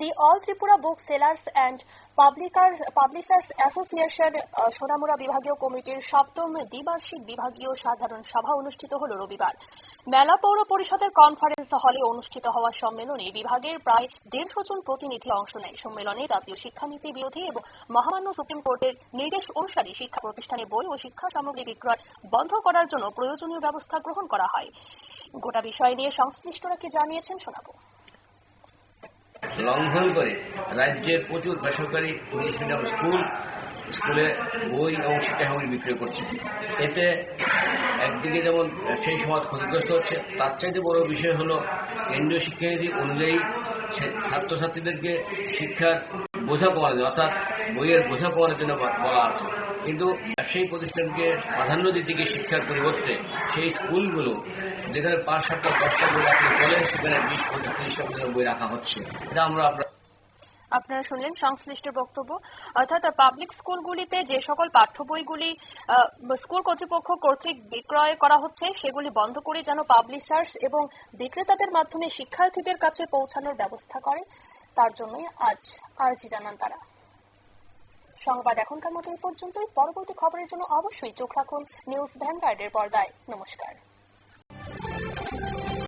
The all Tripura booksellers and পাবলিকার publishers association Sonamura বিভাগীয় কমিটির সপ্তম দ্বিবার্ষিক বিভাগীয় সাধারণ সভা অনুষ্ঠিত হল রবিবার। মেলা পৌর পরিষদের কনফারেন্স হলে অনুষ্ঠিত হওয়া সম্মেলনে বিভাগের প্রায় দেড়শো জন প্রতিনিধি অংশ নেয়। সম্মেলনে জাতীয় শিক্ষানীতি বিরোধী এবং মহামান্য সুপ্রিম কোর্টের নির্দেশ অনুসারে শিক্ষা প্রতিষ্ঠানে বই ও শিক্ষা সামগ্রী বিক্রয় বন্ধ করার জন্য প্রয়োজনীয় ব্যবস্থা গ্রহণ করা হয়। গোটা বিষয় নিয়ে সংশ্লিষ্টরা কি জানিয়েছেন শোনাবো লঙ্ঘন করে রাজ্যের প্রচুর বেসরকারি ইংলিশ মিডিয়াম স্কুল স্কুলে বই এবং শিক্ষা সামগ্রী বিক্রি করছে। এতে একদিকে যেমন সেই সমাজ ক্ষতিগ্রস্ত হচ্ছে তার চাইতে বড় বিষয় হলো কেন্দ্রীয় শিক্ষানীতি অনুযায়ী ছাত্রছাত্রীদেরকে শিক্ষার বোঝা কমানো যায়, অর্থাৎ বইয়ের বোঝা কমানোর জন্য বলা আছে। কিন্তু সেই প্রতিষ্ঠানকে প্রাধান্য দিতে গিয়ে শিক্ষার পরিবর্তে সেই স্কুলগুলো যেখানে পাঁচ সাতটা দশটা বই আপনারা শুনলেন সংশ্লিষ্ট বক্তব্য। অর্থাৎ পাবলিক স্কুলগুলিতে যে সকল পাঠ্য বইগুলি স্কুল কর্তৃপক্ষ কর্তৃক বিক্রয় করা হচ্ছে, সেগুলি বন্ধ করে যেন পাবলিশার্স এবং বিক্রেতাদের মাধ্যমে শিক্ষার্থীদের কাছে পৌঁছানোর ব্যবস্থা করে, তার জন্যই আজ আর্জি জানান তারা। সংবাদ এখনকার মতো এই পর্যন্তই। পরবর্তী খবরের জন্য অবশ্যই চোখ রাখুন নিউজ ভ্যানগার্ডের পর্দায়। নমস্কার।